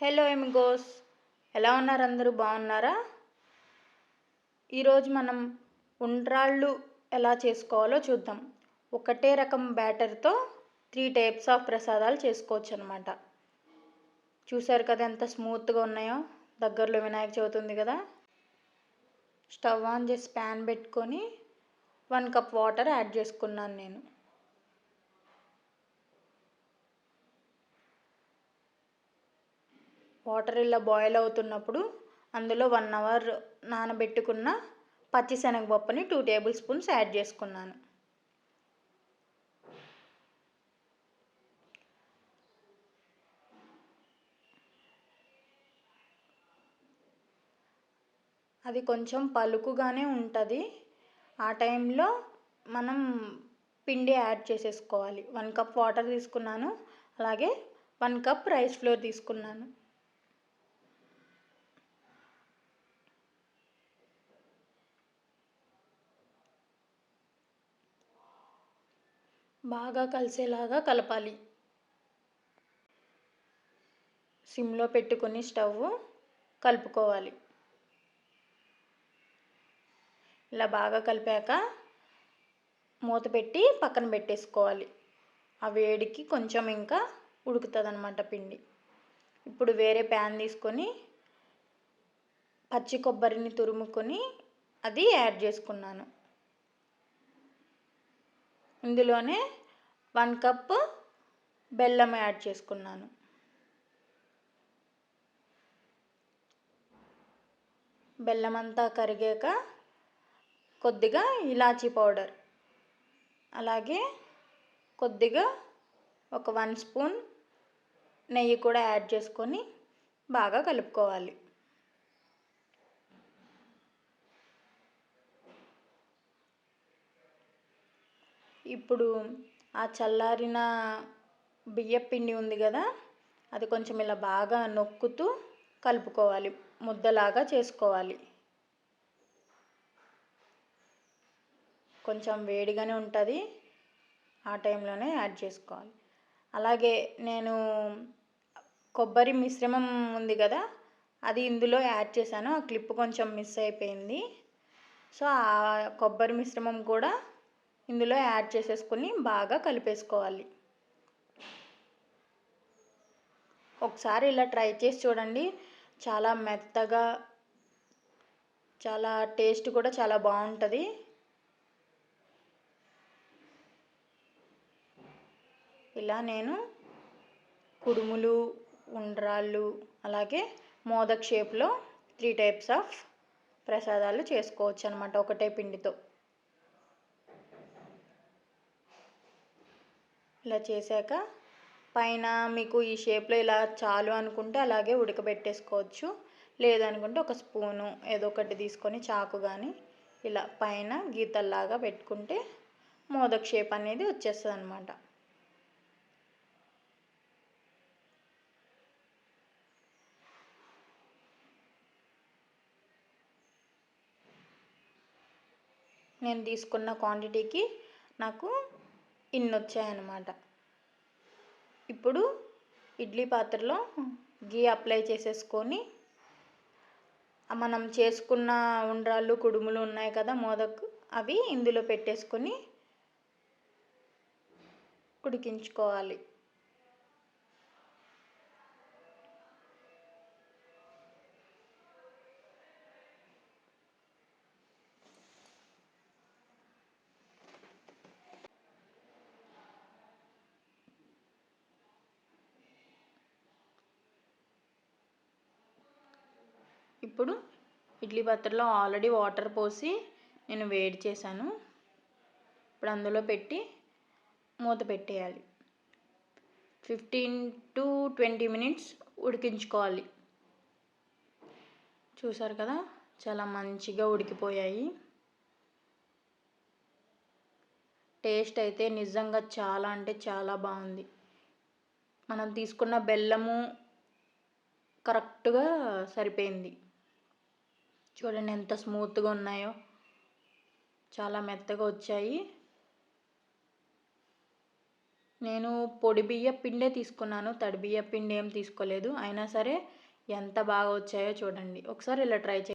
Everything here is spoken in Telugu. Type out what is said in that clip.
Hello amigos. ఎలా ఉన్నారు అందరూ? బాగున్నారా? ఈరోజు మనం ఉండ్రాళ్ళు ఎలా చేసుకోవాలో చూద్దాం. ఒకటే రకం బ్యాటర్తో త్రీ టైప్స్ ఆఫ్ ప్రసాదాలు చేసుకోవచ్చు అనమాట చూసారు కదా ఎంత స్మూత్గా ఉన్నాయో? దగ్గరలో వినాయక చవితి ఉంది కదా? స్టవ్ ఆన్ చేసి ప్యాన్ పెట్టుకొని వన్ కప్ వాటర్ యాడ్ చేసుకున్నాను నేను. వాటర్ ఇలా బాయిల్ అవుతున్నప్పుడు అందులో వన్ అవర్ నానబెట్టుకున్న పచ్చిశనగపప్పుని టూ టేబుల్ స్పూన్స్ యాడ్ చేసుకున్నాను. అది కొంచెం పలుకుగానే ఉంటుంది. ఆ టైంలో మనం పిండి యాడ్ చేసేసుకోవాలి. వన్ కప్ వాటర్ తీసుకున్నాను. అలాగే వన్ కప్ రైస్ ఫ్లోర్ తీసుకున్నాను. బాగా కలిసేలాగా కలపాలి. సిమ్లో పెట్టుకుని స్టవ్ కలుపుకోవాలి. ఇలా బాగా కలిపాక మూత పెట్టి పక్కన పెట్టేసుకోవాలి. ఆ వేడికి కొంచెం ఇంకా ఉడుకుతుంది అనమాట పిండి. ఇప్పుడు వేరే ప్యాన్ తీసుకొని పచ్చి కొబ్బరిని తురుముకొని అది యాడ్ చేసుకున్నాను. ఇందులోనే వన్ కప్ బెల్లం యాడ్ చేసుకున్నాను. బెల్లం అంతా కరిగాక కొద్దిగా ఇలాచీ పౌడర్ అలాగే కొద్దిగా ఒక వన్ స్పూన్ నెయ్యి కూడా యాడ్ చేసుకొని బాగా కలుపుకోవాలి. ఇప్పుడు ఆ చల్లారిన బియ్యపిండి ఉంది కదా అది కొంచెం ఇలా బాగా నొక్కుతూ కలుపుకోవాలి ముద్దలాగా చేసుకోవాలి. కొంచెం వేడిగానే ఉంటుంది ఆ టైంలోనే యాడ్ చేసుకోవాలి. అలాగే నేను కొబ్బరి మిశ్రమం ఉంది కదా అది ఇందులో యాడ్ చేశాను ఆ క్లిప్ కొంచెం మిస్ అయిపోయింది. సో ఆ కొబ్బరి మిశ్రమం కూడా ఇందులో యాడ్ చేసేసుకొని బాగా కలిపేసుకోవాలి. ఒకసారి ఇలా ట్రై చేసి చూడండి. చాలా మెత్తగా చాలా టేస్ట్ కూడా చాలా బాగుంటుంది. ఇలా నేను కుడుములు ఉండ్రాళ్ళు అలాగే మోదక్ షేప్లో త్రీ టైప్స్ ఆఫ్ ప్రసాదాలు చేసుకోవచ్చు అనమాట ఒకటే పిండితో. ఇలా చేశాక పైన మీకు ఈ షేప్లో ఇలా చాలు అనుకుంటే అలాగే ఉడకబెట్టేసుకోవచ్చు. లేదనుకుంటే ఒక స్పూను ఏదో ఒకటి తీసుకొని చాకు కానీ ఇలా పైన గీతల్లాగా పెట్టుకుంటే మోదక్ షేప్ అనేది వచ్చేస్తుంది అనమాట నేను తీసుకున్న క్వాంటిటీకి నాకు ఇన్ని వచ్చాయన్నమాట ఇప్పుడు ఇడ్లీ పాత్రలో గీ అప్లై చేసేసుకొని మనం చేసుకున్న ఉండ్రాళ్ళు కుడుములు ఉన్నాయి కదా మోదక్ అవి ఇందులో పెట్టేసుకొని ఉడికించుకోవాలి. ఇప్పుడు ఇడ్లీ పాత్రలో ఆల్రెడీ వాటర్ పోసి నేను వేడి చేశాను. ఇప్పుడు అందులో పెట్టి మూత పెట్టేయాలి. ఫిఫ్టీన్ టు ట్వంటీ మినిట్స్ ఉడికించుకోవాలి. చూసారు కదా? చాలా మంచిగా ఉడికిపోయాయి. టేస్ట్ అయితే నిజంగా చాలా అంటే చాలా బాగుంది. మనం తీసుకున్న బెల్లము కరెక్ట్గా సరిపోయింది. చూడండి ఎంత స్మూత్గా ఉన్నాయో. చాలా మెత్తగా వచ్చాయి. నేను పొడి బియ్య పిండే తీసుకున్నాను. తడి బియ్య పిండి ఏం తీసుకోలేదు. అయినా సరే ఎంత బాగా వచ్చాయో చూడండి. ఒకసారి ఇలా ట్రై చేయండి.